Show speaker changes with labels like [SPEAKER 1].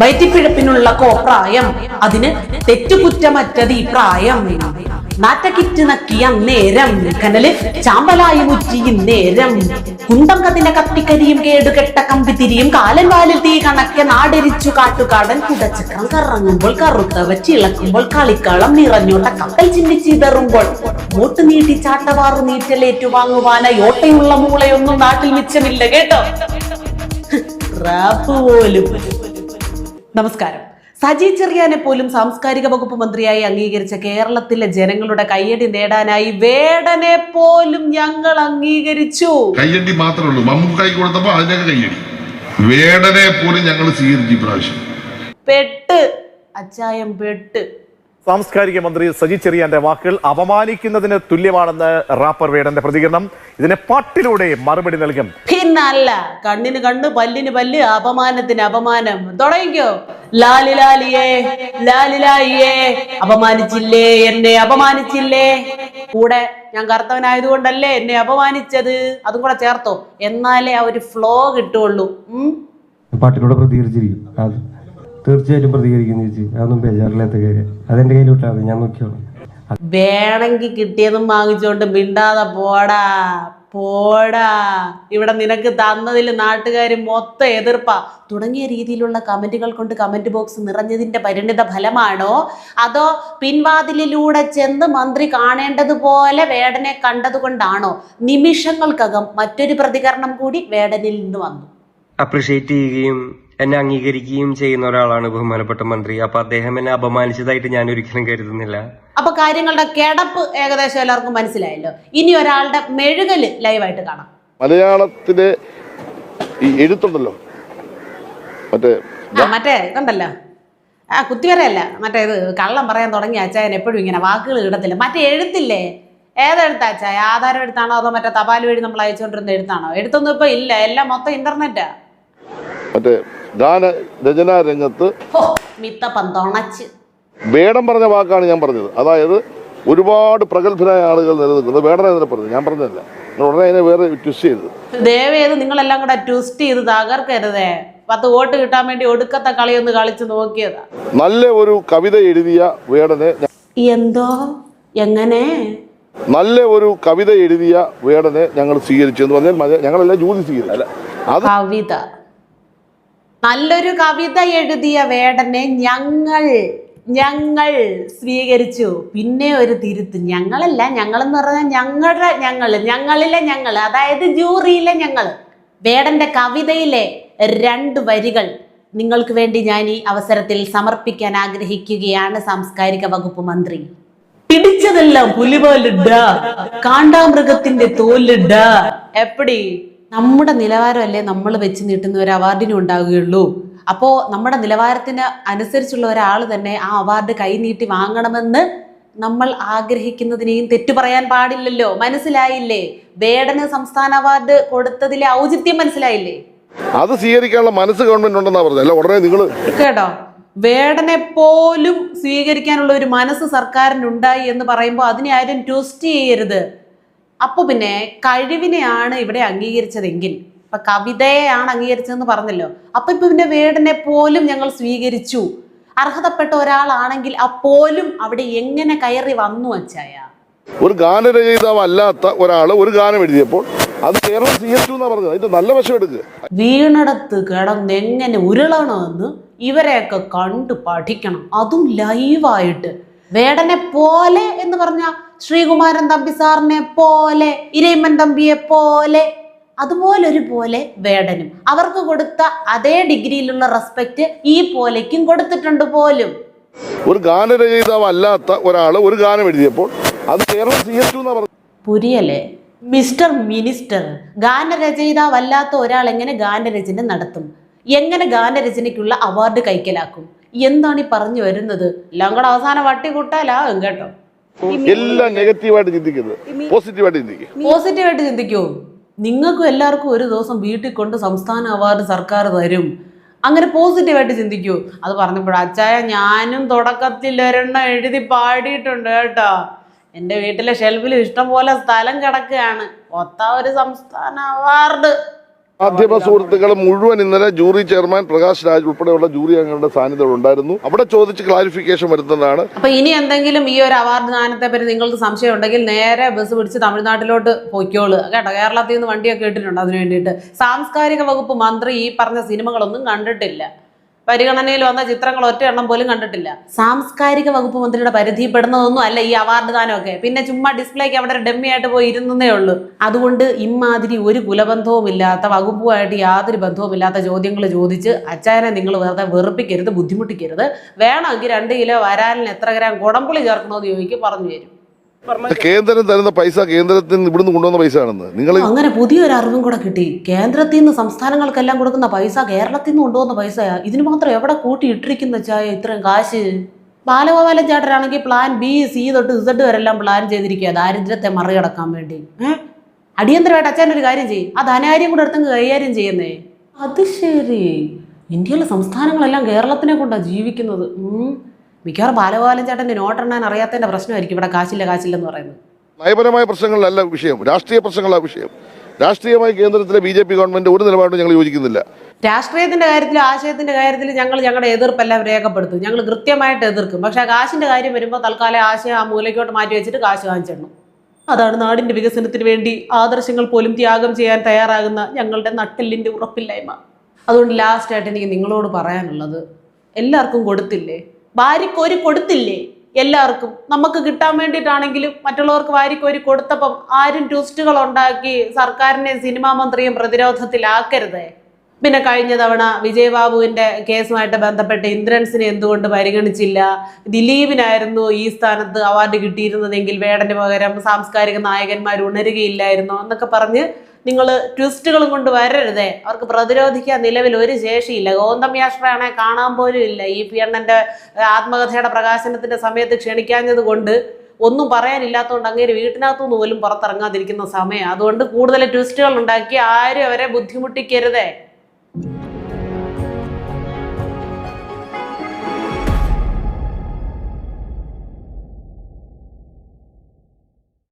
[SPEAKER 1] വയറ്റിപ്പിഴപ്പിനുള്ള കോപ്രായം. അതിന് തെറ്റുകുറ്റമറ്റത് ഈ പ്രായം. നാറ്റക്കിറ്റ് നക്കിയ നേരം കനൽ ചാമ്പലായി മുറ്റിയും നേരം. കുന്തം കതിന കത്തിക്കരിയും കേടുകെട്ട കമ്പിത്തിരിയും കാലൻ വാലിൽ തീ കണക്കെ നാടെരിച്ചു കാട്ടുകാടൻ. കുടച്ചക്രം കറങ്ങുമ്പോൾ കറുത്തവ ചിളക്കുമ്പോൾ കളിക്കളം നിറഞ്ഞോട്ട കപ്പൽ ചിന്നിച്ചിതറുമ്പോൾ മൂട്ട് നീട്ടി ചാട്ടവാറു നീറ്റലേറ്റു വാങ്ങുവാനായി ഓട്ടയുള്ള മൂളയൊന്നും നാട്ടിൽ മിച്ചമില്ല കേട്ടോ. റാപ്പ് പോലും നമസ്കാരം. സജി ചെറിയാനെ പോലും സാംസ്കാരിക വകുപ്പ് മന്ത്രിയായി അംഗീകരിച്ച കേരളത്തിലെ ജനങ്ങളുടെ കയ്യടി നേടാനായി വേടനെ പോലും ഞങ്ങൾ അംഗീകരിച്ചു.
[SPEAKER 2] കയ്യടി മാത്രമേ ഉള്ളൂ. മമ്മൂക്ക് കൈ കൊടുത്തപ്പോ അതിനൊക്കെ കയ്യടി. വേടനെ പോലും ഞങ്ങൾ സ്വീകരിച്ചു ഇപ്രാവശ്യം.
[SPEAKER 1] പെട്ട് അച്ചായം പെട്ട്.
[SPEAKER 3] സാംസ്കാരിക മന്ത്രി സജി ചെറിയാന്റെ വാക്കുകൾ അപമാനിക്കുന്നതിന് തുല്യമാണെന്ന് റാപ്പർ വേടന്റെ പ്രതികരണം. ഇതിനെ പാട്ടിലൂടെ മറുപടി നൽകും.
[SPEAKER 1] പിന്നല്ല കണ്ണിന് കണ്ണ് പല്ലിന് പല്ല് അപമാനത്തിന് അപമാനം. തുടങ്ങിക്കോ. ലാലിലാലിയേ ലാലിലായിയേ അപമാനിച്ചില്ലേ എന്നെ അപമാനിച്ചില്ലേ? കൂടെ ഞാൻ കറുത്തവനായതുകൊണ്ടല്ലേ എന്നെ അപമാനിച്ചത്? അതും കൂടെ ചേർത്തോ. എന്നാലേ ആ ഒരു ഫ്ലോ കിട്ടുള്ളൂ.
[SPEAKER 4] പാട്ടിലൂടെ പ്രതികരിച്ചിരിക്കും തീർച്ചയായിട്ടും പ്രതികരിക്കും ചേച്ചി. അതൊന്നും ബേജാറില്ലാത്ത കാര്യം. അതെന്റെ കയ്യിലോട്ടാണ്. ഞാൻ നോക്കിയോളാം
[SPEAKER 1] വേണമെങ്കിൽ കിട്ടിയതും വാങ്ങിച്ചുകൊണ്ട് മിണ്ടാതെ പോടാ. പോടാ. ഇവിടെ നിനക്ക് തന്നതിൽ നാട്ടുകാർ മൊത്തം എതിർപ്പാ. തുടങ്ങിയ രീതിയിലുള്ള കമന്റുകൾ കൊണ്ട് കമന്റ് ബോക്സ് നിറഞ്ഞതിന്റെ പരിണിത ഫലമാണോ? അതോ പിൻവാതിലിലൂടെ ചെന്ന് മന്ത്രി കാണേണ്ടതുപോലെ വേടനെ കണ്ടതുകൊണ്ടാണോ? നിമിഷങ്ങൾക്കകം മറ്റൊരു പ്രതികരണം കൂടി വേടനിൽ നിന്ന് വന്നു.
[SPEAKER 5] അപ്രിഷിയേറ്റ് ചെയ്യുകയും എന്നെ അംഗീകരിക്കുകയും ചെയ്യുന്ന ഒരാളാണ് ബഹുമാനപ്പെട്ട മന്ത്രി. അപ്പൊ അദ്ദേഹം എന്നെ അപമാനിച്ചതായിട്ട് ഞാൻ ഒരിക്കലും കരുതുന്നില്ല.
[SPEAKER 1] അപ്പൊ കാര്യങ്ങളുടെ കിടപ്പ് ഏകദേശം എല്ലാവർക്കും മനസ്സിലായല്ലോ. ഇനി ഒരാളുടെ മെഴുകൽ ലൈവായിട്ട് കാണാം.
[SPEAKER 6] മലയാളത്തിലെ ഈ എഴുത്തുണ്ടല്ലോ? മറ്റേ
[SPEAKER 1] ആ മറ്റേ ഇതുണ്ടല്ലോ. ആ കുത്തിവരയല്ല. മറ്റേ ഇത് കള്ളം പറയാൻ തുടങ്ങി അച്ചായൻ എപ്പോഴും ഇങ്ങനെ വാക്കുകൾ ഇടത്തില്ല. മറ്റേ എഴുത്തില്ലേ? ഏതെഴുത്താ അച്ചായ? ആധാരം എഴുത്താണോ അതോ മറ്റേ തപാൽ വഴി നമ്മൾ അയച്ചുകൊണ്ടിരുന്ന എഴുത്താണോ? എഴുത്തൊന്നും ഇപ്പൊ ഇല്ല. എല്ലാം മൊത്തം ഇന്റർനെറ്റാ
[SPEAKER 6] മറ്റേ ഗാന രചനാ രംഗത്ത്
[SPEAKER 1] ഹോ മിത്തപ്പം തുണച്ച്.
[SPEAKER 6] വേടം പറഞ്ഞ വാക്കാണ് ഞാൻ പറഞ്ഞത്. അതായത് ഒരുപാട് പ്രഗത്ഭരായ ആളുകൾ നിലനിൽക്കുന്നത് വേടനെ തന്നെ പറഞ്ഞു. ഞാൻ പറഞ്ഞതല്ല. ഉടനെ അതിനെ വേറെ ട്വിസ്റ്റ് ചെയ്തത്
[SPEAKER 1] ദയവേത് നിങ്ങളെല്ലാം കൂടെ ട്വിസ്റ്റ് ചെയ്ത് തകർക്കരുതേ. പത്ത് വോട്ട് കിട്ടാൻ വേണ്ടി ഒടുക്കത്തെ കളി ഒന്ന് കളിച്ച് നോക്കിയതാ.
[SPEAKER 6] നല്ല ഒരു കവിത എഴുതിയ വേടനെ
[SPEAKER 1] എന്തോ? എങ്ങനെ?
[SPEAKER 6] നല്ല ഒരു കവിത എഴുതിയ വേടനെ ഞങ്ങൾ സ്വീകരിച്ചു എന്ന് പറഞ്ഞാൽ ഞങ്ങളെല്ലാം ജൂതി സ്വീകരിച്ചു. അത്
[SPEAKER 1] കവിത. നല്ലൊരു കവിത എഴുതിയ വേടനെ ഞങ്ങൾ ഞങ്ങൾ സ്വീകരിച്ചു. പിന്നെ ഒരു തിരുത്ത് ഞങ്ങളല്ല ഞങ്ങളെന്ന് പറഞ്ഞാൽ ഞങ്ങളുടെ ഞങ്ങൾ ഞങ്ങളിലെ ഞങ്ങൾ അതായത് ജൂറിയിലെ ഞങ്ങൾ വേടന്റെ കവിതയിലെ രണ്ട് വരികൾ നിങ്ങൾക്ക് വേണ്ടി ഞാൻ ഈ അവസരത്തിൽ സമർപ്പിക്കാൻ ആഗ്രഹിക്കുകയാണ് സാംസ്കാരിക വകുപ്പ് മന്ത്രി. പിടിച്ചതെല്ലാം പുലിപോലിട കാണ്ടാമൃഗത്തിന്റെ തോലിട എപ്പടി? നമ്മുടെ നിലവാരമല്ലേ നമ്മൾ വെച്ച് നീട്ടുന്ന ഒരു അവാർഡിനും ഉണ്ടാവുകയുള്ളൂ. അപ്പോൾ നമ്മുടെ നിലവാരത്തിന് അനുസരിച്ചുള്ള ഒരാൾ തന്നെ ആ അവാർഡ് കൈനീട്ടി വാങ്ങണമെന്ന് നമ്മൾ ആഗ്രഹിക്കുന്നതിനെയും തെറ്റു പറയാൻ പാടില്ലല്ലോ. മനസ്സിലായില്ലേ? വേടന് സംസ്ഥാന അവാർഡ് കൊടുത്തതിലെ ഔചിത്യം മനസ്സിലായില്ലേ?
[SPEAKER 6] അത് സ്വീകരിക്കാനുള്ള മനസ്സ് ഗവൺമെന്റ് ഉണ്ടെന്നാ പറഞ്ഞത്. ഉടനെ നിങ്ങൾ
[SPEAKER 1] കേട്ടോ? വേടനെ പോലും സ്വീകരിക്കാനുള്ള ഒരു മനസ്സ് സർക്കാരിന് ഉണ്ടായി എന്ന് പറയുമ്പോൾ അതിനെ ആരും ട്വിസ്റ്റ് ചെയ്യരുത്. അപ്പൊ പിന്നെ കഴിവിനെയാണ് ഇവിടെ അംഗീകരിച്ചതെങ്കിൽ ഇപ്പൊ കവിതയെയാണ് അംഗീകരിച്ചതെന്ന് പറഞ്ഞല്ലോ അപ്പൊ ഇപ്പൊ പിന്നെ വേടനെ പോലും ഞങ്ങൾ സ്വീകരിച്ചു. അർഹതപ്പെട്ട ഒരാളാണെങ്കിൽ ആ പോലും അവിടെ എങ്ങനെ കയറി വന്നു അച്ചായ?
[SPEAKER 6] ഒരു ഗാനരചയിതാവല്ലാത്ത ഒരാൾ ഒരാൾ ഒരു ഗാനം എഴുതിയപ്പോൾ അത് കേരളം സ്വീകരിച്ചു പറഞ്ഞത്. അതിന്റെ നല്ല വശം എടുക്കുക
[SPEAKER 1] വീണടത്ത് കിടന്നെങ്ങനെ ഉരുളണമെന്ന് ഇവരെയൊക്കെ കണ്ടു പഠിക്കണം. അതും ലൈവായിട്ട് വേടനെ പോലെ എന്ന് പറഞ്ഞ ശ്രീകുമാരൻ തമ്പി സാറിനെ പോലെ ഇരയിമ്മൻ തമ്പിയെ പോലെ അതുപോലൊരു പോലെ വേടനും. അവർക്ക് കൊടുത്ത അതേ ഡിഗ്രിയിലുള്ള റെസ്പെക്റ്റ് ഈ പോലെക്കും കൊടുത്തിട്ടുണ്ട് പോലും.
[SPEAKER 6] ഒരു ഗാനരചയിതാവ് അല്ലാത്ത ഒരാൾ ഒരു ഗാനം എഴുതിയപ്പോൾ അത് കേരളം
[SPEAKER 1] പുരിയല്ലേ മിസ്റ്റർ മിനിസ്റ്റർ ഗാനരചയിതാവല്ലാത്ത ഒരാൾ എങ്ങനെ ഗാനരചന നടത്തും? എങ്ങനെ ഗാനരചനയ്ക്കുള്ള അവാർഡ് കൈക്കലാക്കും? എന്താണ് ഈ പറഞ്ഞു വരുന്നത്? എല്ലാം കൂടെ അവസാനം വട്ടിക്കൂട്ടാലാകും കേട്ടോ.
[SPEAKER 6] എല്ലാം നെഗറ്റീവായിട്ട് ചിന്തിക്കുന്നത് പോസിറ്റീവായിട്ട് ചിന്തിക്കും.
[SPEAKER 1] പോസിറ്റീവായിട്ട് ചിന്തിക്കൂ. നിങ്ങൾക്കും എല്ലാവർക്കും ഒരു ദിവസം വീട്ടിൽ കൊണ്ട് സംസ്ഥാന അവാർഡ് സർക്കാർ തരും. അങ്ങനെ പോസിറ്റീവായിട്ട് ചിന്തിക്കൂ. അത് പറഞ്ഞപ്പോൾ അച്ചായ ഞാനും തുടക്കത്തിൽ ഒരെണ്ണം എഴുതി പാടിയിട്ടുണ്ട് കേട്ടോ. എന്റെ വീട്ടിലെ ഷെൽഫിൽ ഇഷ്ടം പോലെ സ്ഥലം കിടക്കുകയാണ്. ഒത്ത ഒരു സംസ്ഥാന അവാർഡ്.
[SPEAKER 6] മാധ്യമ സുഹൃത്തുക്കൾ മുഴുവൻ ഇന്നലെ ജൂറി ചെയർമാൻ പ്രകാശ് രാജ് ഉൾപ്പെടെയുള്ള ജൂറി അംഗങ്ങളുടെ സാന്നിധ്യം ഉണ്ടായിരുന്നു. അവിടെ ചോദിച്ച് ക്ലാരിഫിക്കേഷൻ വരുത്തുന്നതാണ്.
[SPEAKER 1] അപ്പൊ ഇനി എന്തെങ്കിലും ഈ ഒരു അവാർഡ് ദാനത്തെ പറ്റി നിങ്ങൾക്ക് സംശയം ഉണ്ടെങ്കിൽ നേരെ ബസ് പിടിച്ച് തമിഴ്നാട്ടിലോട്ട് പോയിക്കോളു. കേട്ടോ കേരളത്തിൽ നിന്ന് വണ്ടിയൊക്കെ ഇട്ടിട്ടുണ്ട് അതിനു വേണ്ടിയിട്ട്. സാംസ്കാരിക വകുപ്പ് മന്ത്രി ഈ പറഞ്ഞ സിനിമകളൊന്നും കണ്ടിട്ടില്ല. പരിഗണനയിൽ വന്ന ചിത്രങ്ങൾ ഒറ്റ എണ്ണം പോലും കണ്ടിട്ടില്ല. സാംസ്കാരിക വകുപ്പ് മന്ത്രിയുടെ പരിധിപ്പെടുന്നതൊന്നും അല്ല ഈ അവാർഡ് ദാനമൊക്കെ. പിന്നെ ചുമ്മാ ഡിസ്പ്ലേക്ക് അവിടെ ഡമ്മി ആയിട്ട് പോയി ഇരുന്നേ ഉള്ളൂ. അതുകൊണ്ട് ഇമാതിരി ഒരു കുലബന്ധവും ഇല്ലാത്ത വകുപ്പുമായിട്ട് യാതൊരു ബന്ധവുമില്ലാത്ത ചോദ്യങ്ങൾ ചോദിച്ച് അച്ചായനെ നിങ്ങൾ വെറുതെ വെറുപ്പിക്കരുത് ബുദ്ധിമുട്ടിക്കരുത്. വേണമെങ്കിൽ രണ്ട് കിലോ വരാലിന് എത്ര ഗ്രാം കുടംപുളി ചേർക്കണമെന്ന് ചോദിക്കും പറഞ്ഞു തരും.
[SPEAKER 6] കേന്ദ്രം തരുന്ന പൈസ കേന്ദ്രത്തിൽ നിന്ന് ഇവിടുന്ന് കൊണ്ടുവന്ന പൈസ ആണെന്ന് നിങ്ങൾ
[SPEAKER 1] അങ്ങനെ പുതിയൊരു അറിവും കൂടെ കിട്ടി. കേന്ദ്രത്തിൽ നിന്ന് സംസ്ഥാനങ്ങൾക്കെല്ലാം കൊടുക്കുന്ന പൈസ കേരളത്തിൽ നിന്ന് കൊണ്ടുവന്ന പൈസയാ ഇതിന് മാത്രം എവിടെ കൂട്ടി ഇട്ടിരിക്കുന്ന ചായ ഇത്രയും കാശ്? ബാലഗോപാലൻ ചേട്ടനാണെങ്കിൽ പ്ലാൻ ബി സി തൊട്ട് ഇസഡ് വരെല്ലാം പ്ലാൻ ചെയ്തിരിക്കുക ദാരിദ്ര്യത്തെ മറികടക്കാൻ വേണ്ടി. അടിയന്തരമായിട്ട് അച്ഛൻ ഒരു കാര്യം ചെയ്യും. ആ ധനകാര്യം കൂടെ എടുത്തങ്ങ് കൈകാര്യം ചെയ്യുന്നേ. അത് ശരി. ഇന്ത്യയിലെ സംസ്ഥാനങ്ങളെല്ലാം കേരളത്തിനെ കൊണ്ടാണ് ജീവിക്കുന്നത്. ഉം. മിക്കവാറും ബാലഗോപാലൻ ചേട്ടന്റെ നോട്ടെണ്ണാൻ അറിയാത്തതിന്റെ പ്രശ്നമായിരിക്കും ഇവിടെ കാശില്ല കാശില്ലെന്ന് പറയുന്നത്.
[SPEAKER 6] നയപരമായ പ്രശ്നങ്ങളല്ല വിഷയം രാഷ്ട്രീയ പ്രശ്നങ്ങളാണ് വിഷയം. രാഷ്ട്രീയമായി കേന്ദ്രത്തിലെ ബി ജെ പി ഗവൺമെന്റ് ഒരു നിലപാടും ഞങ്ങൾ യോജിക്കുന്നില്ല.
[SPEAKER 1] രാഷ്ട്രീയത്തിന്റെ കാര്യത്തിൽ ആശയത്തിന്റെ കാര്യത്തിൽ ഞങ്ങൾ ഞങ്ങളുടെ എതിർപ്പെല്ലാം രേഖപ്പെടുത്തും. ഞങ്ങൾ കൃത്യമായിട്ട് എതിർക്കും. പക്ഷെ ആ കാശിന്റെ കാര്യം വരുമ്പോൾ തൽക്കാലം ആശയം ആ മൂലയ്ക്കോട്ട് മാറ്റി വെച്ചിട്ട് കാശ് വാങ്ങിച്ചിടണം. അതാണ് നാടിന്റെ വികസനത്തിന് വേണ്ടി ആദർശങ്ങൾ പോലും ത്യാഗം ചെയ്യാൻ തയ്യാറാകുന്ന ഞങ്ങളുടെ നട്ടെല്ലിന്റെ ഉറപ്പില്ലായ്മ. അതുകൊണ്ട് ലാസ്റ്റായിട്ട് എനിക്ക് നിങ്ങളോട് പറയാനുള്ളത് എല്ലാവർക്കും കൊടുത്തില്ലേ? വാരിക്കോരി കൊടുത്തില്ലേ? എല്ലാവർക്കും. നമുക്ക് കിട്ടാൻ വേണ്ടിയിട്ടാണെങ്കിലും മറ്റുള്ളവർക്ക് വാരിക്കോരി കൊടുത്തപ്പം ആരും ട്വിസ്റ്റുകൾ ഉണ്ടാക്കി സർക്കാരിനെ സിനിമാ മന്ത്രിയും പ്രതിരോധത്തിലാക്കരുതേ. പിന്നെ കഴിഞ്ഞ തവണ വിജയബാബുവിന്റെ കേസുമായിട്ട് ബന്ധപ്പെട്ട് ഇന്ദ്രൻസിനെ എന്തുകൊണ്ട് പരിഗണിച്ചില്ല? ദിലീപിനായിരുന്നു ഈ സ്ഥാനത്ത് അവാർഡ് കിട്ടിയിരുന്നതെങ്കിൽ വേടന് പകരം സാംസ്കാരിക നായകന്മാർ ഉണരുകയില്ലായിരുന്നോ? എന്നൊക്കെ പറഞ്ഞ് നിങ്ങൾ ട്വിസ്റ്റുകളും കൊണ്ട് വരരുതേ. അവർക്ക് പ്രതിരോധിക്കാൻ നിലവിൽ ഒരു ശേഷിയില്ല. ഗൗതം യാഷ്ട്രയാണെ കാണാൻ പോലും ഇല്ല. ഇ പി എണ്ണന്റെ ആത്മകഥയുടെ പ്രകാശനത്തിന്റെ സമയത്ത് ക്ഷണിക്കാഞ്ഞത് കൊണ്ട് ഒന്നും പറയാനില്ലാത്തതുകൊണ്ട് അങ്ങേര് വീട്ടിനകത്തുനിന്ന് പോലും പുറത്തിറങ്ങാതിരിക്കുന്ന സമയം. അതുകൊണ്ട് കൂടുതൽ ട്വിസ്റ്റുകൾ ഉണ്ടാക്കി ആരും അവരെ ബുദ്ധിമുട്ടിക്കരുതേ.